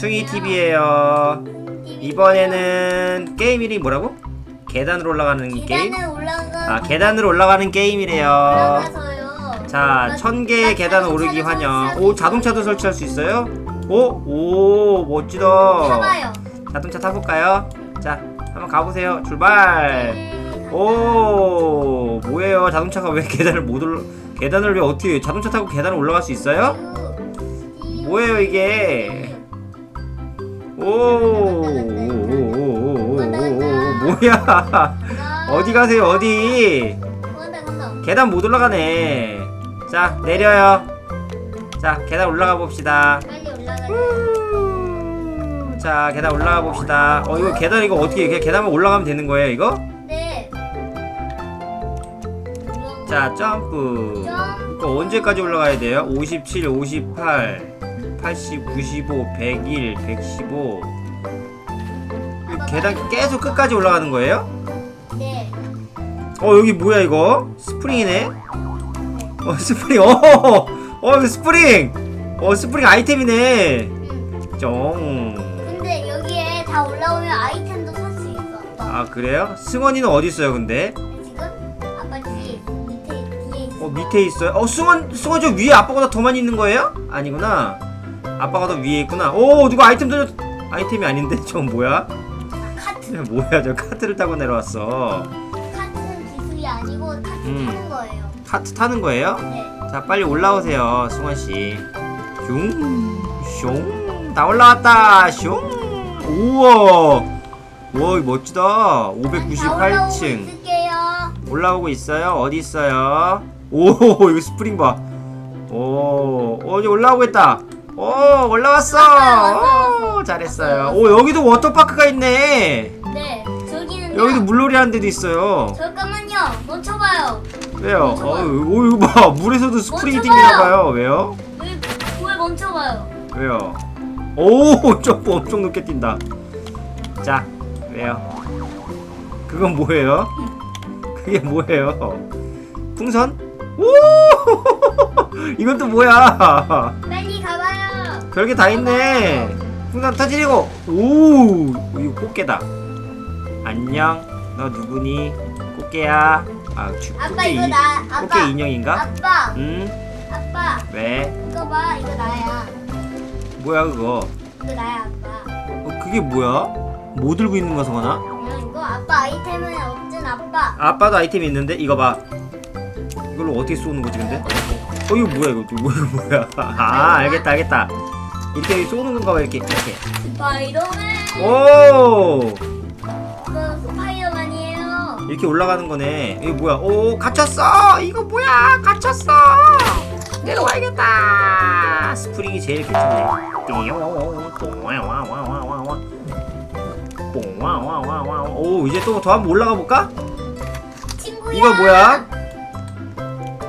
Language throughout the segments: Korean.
숭이 TV예요. 이번에는 게임 이름이 뭐라고? 계단으로 올라가는 게임? 계단을 올라가. 아 계단으로 올라가는 게임이래요. 올라가서요. 자, 천 개의 계단 오르기 환영. 오, 자동차도 설치할 수 있어요? 오, 오, 멋지다. 타봐요. 자동차 타볼까요? 자, 한번 가보세요. 출발. 네, 오, 뭐예요? 자동차가 왜 계단을 못 올라? 계단을 왜 어떻게? 자동차 타고 계단을 올라갈 수 있어요? 뭐예요 이게? 오, 뭐야? 어디 가세요? 어디? 계단 못 올라가네. 자, 내려요. 자, 계단 올라가 봅시다. 자, 계단 올라가 봅시다. 어, 이거 계단 이거 어떻게 그냥 계단만 올라가면 되는 거예요, 이거? 네. 자. 점프. 이거 언제까지 올라가야 돼요? 57, 58, 80, 95, 101, 115. 이 계단 계속 끝까지 올라가는 거예요? 네. 어, 여기 뭐야 이거? 스프링이네. 어, 스프링. 어, 어, 이거 스프링. 어, 스프링 아이템이네. 응. 정. 근데 여기에 다 올라오면 아이템도 살 수 있어. 아빠. 아, 그래요? 승원이는 어디 있어요, 근데? 지금 아빠 뒤에 밑에 뒤에 있어. 어, 밑에 있어요. 어, 승원, 승원 저 위에 아빠보다 더 많이 있는 거예요? 아니구나. 아빠가 더 위에 있구나. 오, 누가 아이템 던져? 아이템이 아닌데? 저건 뭐야? 아, 카트. 저 뭐야? 저 카트를 타고 내려왔어. 카트는 기술이 아니고 카트 음. 타는 거예요. 카트 타는 거예요? 네. 자, 빨리 올라오세요, 승원 씨. 슝, 슝, 다 올라왔다. 슝. 우와. 와, 이거 멋지다. 다 올라오고 598층. 있을게요. 올라오고 있어요? 어디 있어요? 오, 이거 스프링 봐. 오, 어, 이제 올라오고 있다. 오, 올라왔어. 왔어요, 왔어요, 오, 잘했어요. 오, 여기도 워터파크가 있네. 네. 저기는요. 여기도 물놀이 하는 데도 있어요. 잠깐만요. 멈춰봐요. 왜요? 어, 오, 이거 봐. 물에서도 스프링이 멈춰봐요. ting기나봐요. 왜요? 왜, 왜 멈춰봐요? 왜요? 오, 점프 엄청 높게 뛴다. 자, 왜요? 그건 뭐예요? 그게 뭐예요? 풍선? 오! 이건 또 뭐야? 빨리 가봐요. 별게 다 있네. 풍선 터지고. 오, 이거 꽃게다. 안녕. 너 누구니? 꽃게야. 아, 주, 아빠 꽃게 이거 이- 나. 아빠. 꽃게 인형인가? 아빠. 응? 아빠. 왜? 이거 봐. 이거 나야. 뭐야 그거? 이거 나야 아빠. 어, 그게 뭐야? 뭐 들고 있는 거 성원아? 그냥 이거 아빠 아이템은 없진 아빠. 아빠도 아이템이 있는데 이거 봐. 이걸로 어떻게 쏘는 거지 근데? 어 이거 뭐야 이거 뭐 이거 뭐야? 아 알겠다 알겠다. 이렇게 쏘는 건가 봐 이렇게 이렇게. 스파이더맨. 오 스파이더맨이에요. 이렇게 올라가는 거네. 이거 뭐야? 오 갇혔어. 이거 뭐야? 갇혔어. 내려와야겠다. 스프링이 제일 괜찮네. 오 이제 또 더 한번 올라가 볼까? 친구야. 이거 뭐야?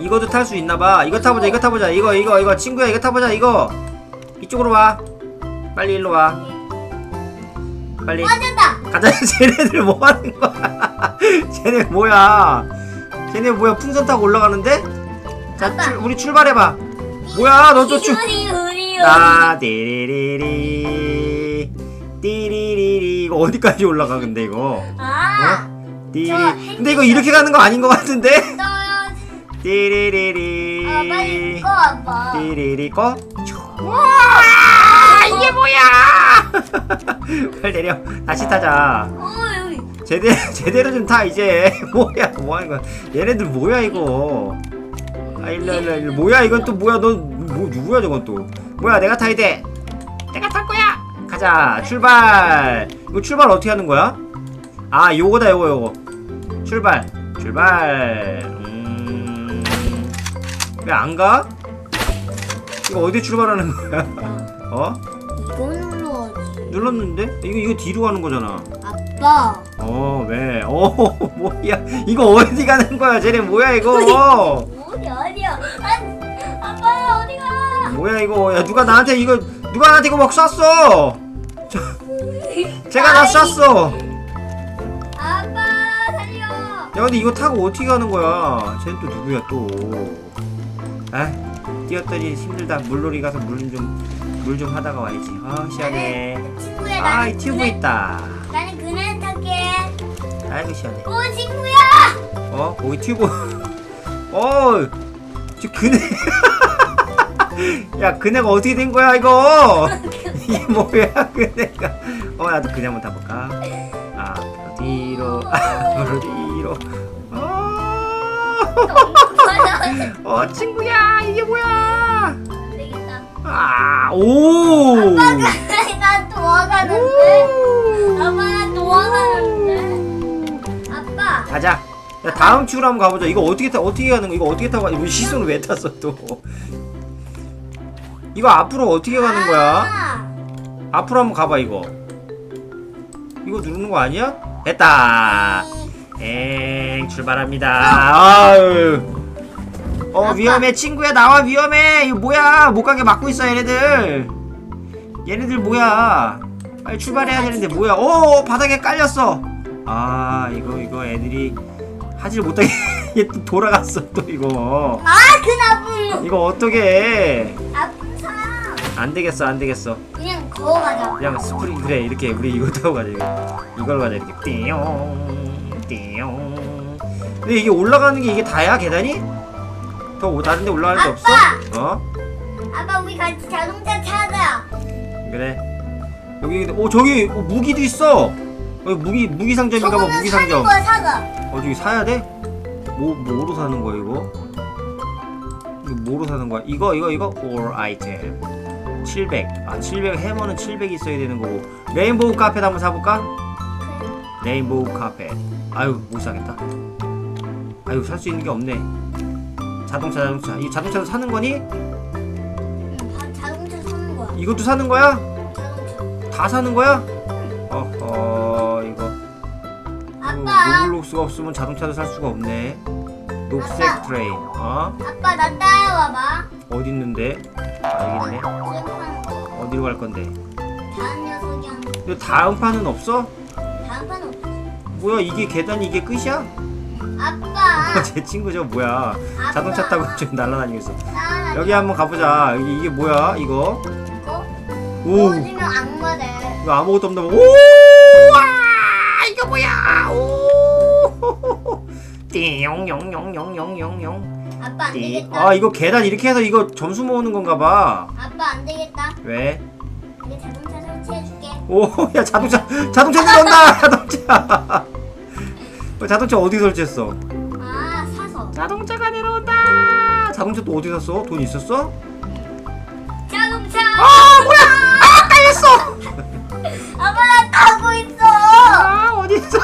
이거도 탈 수 있나 봐. 이거 타보자. 이거 타보자. 이거 이거 이거 친구야. 이거 타보자. 이거 이쪽으로 와. 빨리 일로 와. 빨리 맞았다. 가자. 쟤네들 뭐 하는 거야? 쟤네 뭐야? 쟤네 뭐야? 풍선 타고 올라가는데? 자, 아빠. 출, 우리 출발해 봐. 뭐야? 너또 출. 우리 우리 나 띠리리리 띠리리리 이거 어디까지 올라가 근데 이거? 아. 어? 띠리. 저 근데 이거 이렇게 가는 거 아닌 것 같은데? 띠리리리 아 빨리 꺼 아빠. 띠리리 꺼 와! 이게 뭐야? 빨리 내려. 다시 타자. 제대로 제대로 좀 타 이제. 뭐야 뭐 하는 거야? 얘네들 뭐야 이거? 아 일로 일로 일로. 뭐야 이건 또 뭐야? 너 뭐, 누구야 저건 또? 뭐야 내가 타야 돼. 내가 탈 거야. 가자 출발. 이거 출발 어떻게 하는 거야? 아 요거다 요거 요거. 출발 출발. 음 왜 안 가? 이거 어디 출발하는 거야 어 이거 눌러야지. 눌렀는데 이거 이거 뒤로 가는 거잖아 아빠. 어, 왜? 어, 뭐야? 이거 어디 가는 거야? 쟤네 뭐야 이거? 어디 어디야? 아, 아빠 어디 가? 뭐야 이거? 야 누가 나한테 이거 누가 나한테 이거 막 쐈어? 저, 제가 나 쐈어. 아빠 살려. 야 근데 이거 타고 어떻게 가는 거야? 쟤는 또 누구야 또? 아, 뛰었더니 힘들다. 물놀이 가서 물 좀 물 좀 하다가 와야지. 아 시원해. 나는 친구야. 아 나는 이 튜브 그네- 있다. 나는 그네 탈게. 아이고 시원해. 오 친구야. 어 거기 튜브. 어저 그네. 야 그네가 어떻게 된 거야 이거? 이게 뭐야 그네가? 어 나도 그네 한번 타볼까? 앞으로 뒤로 앞으로 뒤로. 어, 어 친구야 이게 뭐야 안 되겠다. 아오 나 도와가는데. 아빠 나 도와가는데. 아빠. 가자. 야 다음 주로 한번 가보자. 이거 어떻게 타 어떻게 가는 거? 이거 어떻게 타고? 가- 이거 시선을 왜 탔어 또? 이거 앞으로 어떻게 가는 거야? 아, 앞으로 한번 가봐 이거. 이거 누르는 거 아니야? 됐다. 엥 출발합니다. 아유. 어. 위험해 친구야 나와 위험해. 이거 뭐야 못 가게 막고 있어 얘네들. 얘네들 뭐야? 빨리 출발해야 되는데 뭐야? 오 바닥에 깔렸어. 아 이거 이거 애들이 하질 못하게 얘 또 돌아갔어 또 이거. 아그 나쁜 이거 어떻게? 나쁜 사람. 안 되겠어 안 되겠어. 그냥 걸어가자. 그냥 스프링 그래 이렇게 우리 이거 타고 가자 이거. 이걸 가자 이렇게 띠용 띠용. 근데 이게 올라가는 게 이게 다야 계단이? 더 오- 다른 데 올라갈 데 없어? 어? 아빠 우리 같이 자동차 타자. 그래. 여기 오 저기 어, 무기도 있어. 여기 무기 무기 상점인가 봐 무기 사는 상점. 거야 사가. 어 저기 사야 돼? 뭐 뭐로 사는 거야 이거? 이거 뭐로 사는 거야? 이거 이거 이거 all item 700. 아 700 해머는 700 있어야 되는 거고. 레인보우 카펫 한번 사볼까? 레인보우 카펫. 아유 못 사겠다. 아유 살 수 있는 게 없네. 자동차 자동차. 이 자동차도 사는 거니? 응, 바- 자동차 사는 거야. 이것도 사는 거야? 자동차. 다 사는 거야? 어허 이거 아빠. 로블록스가 없으면 자동차도 살 수가 없네. 녹색 아빠. 트레인. 어? 아빠 나 따라와봐. 어디 있는데? 판 어디로 갈 건데? 다음 녀석이 한 근데 다음 판은 없어? 다음 판 없어. 뭐야 이게 계단이 이게 끝이야? 아빠. 제 친구 저 뭐야? 아빠. 자동차 타고 좀 날아다니고 있어. 나 여기 한번 가보자. 여기 이게 뭐야? 이거? 이거 오. 악마돼. 이거 아무것도 없나 봐. 오! 와! 이거 뭐야? 오! 띠용용용용용용용. 아빠 안 띠. 되겠다. 아 이거 계단 이렇게 해서 이거 점수 모으는 건가 봐. 아빠 안 되겠다. 왜? 이제 자동차 설치해줄게. 오, 야 자동차 자동차 들어온다. 자동차. 어, 자동차 어디 설치했어? 아 사서. 자동차가 내려온다. 자동차 또 어디 샀어? 돈 있었어? 자동차. 아 뭐야? 아 깔렸어. 아빠 나 타고 있어. 아 어디 있어?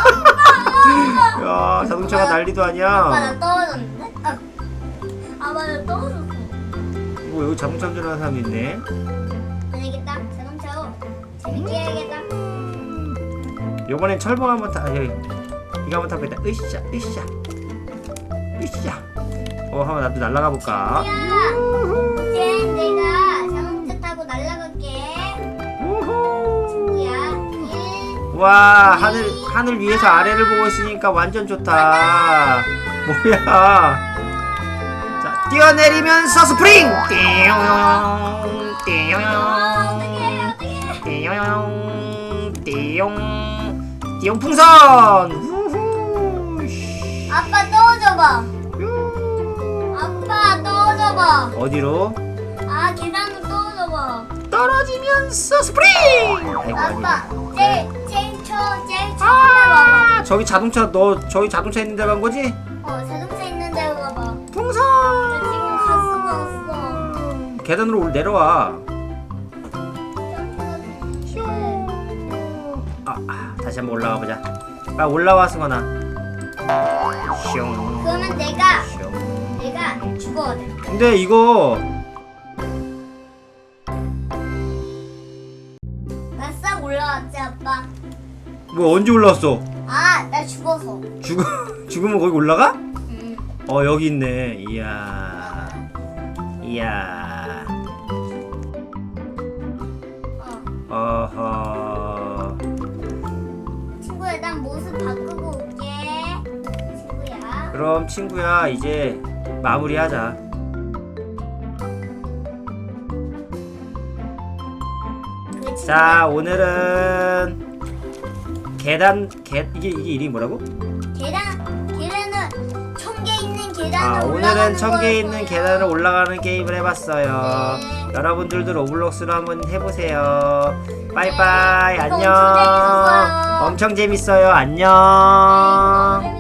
야 자동차가 난리도 아빠 아니야. 나 떨어졌는데? 아. 아빠 나 떨어졌어. 뭐 여기 자동차 운전하는 사람 있네. 안 되겠다. 자동차로 재밌게 해야겠다. 요번엔 철봉 한번 타. 여기 이거 한번 타보겠다. 으쌰 으쌰 으쌰. 어 한번 나도 날아가 볼까? 야, 이제 내가 자동차 타고 날아갈게. 우후. 야, 와 하늘 하늘 위에서 아래를 보고 있으니까 완전 좋다. 뭐야? 자 뛰어내리면서 스프링. 띠용 띠용 어떡해, 어떡해. 띠용 띠용 띠용 풍선. 떨어져봐. 유. 아빠 떨어져봐. 어디로? 아 계단으로 떨어져봐. 떨어지면서 스프링. 아이고, 아빠 아이고. 제일 제일 초 제일 처음에 봐봐. 아 저기 자동차 너 저기 자동차 있는 데 간 거지? 어 자동차 있는 데 봐봐. 풍선. 나 지금 갈 수가 없어. 계단으로 올 내려와. 점프가 아, 아, 다시 한번 올라가 보자. 빨리 올라와 승원아. 슝. 그러면 내가 슝. 내가 죽어야 돼. 근데 이거 나싹 올라왔지 아빠. 뭐 언제 올라왔어? 아 나 죽어서. 죽음 죽으면 거기 올라가? 응. 어 여기 있네. 이야. 이야. 어. 어허. 그럼 친구야 이제 마무리하자. 자 오늘은 계단 계 이게 이게 이름이 뭐라고? 계단 계단은 천 개 있는 계단을 아 오늘은 천 개. 있는 계단을 올라가는 게임을 해봤어요. 네. 여러분들도 로블록스로 한번 해보세요. 빠이빠이 이거 안녕. 엄청 재밌어요. 안녕. 네,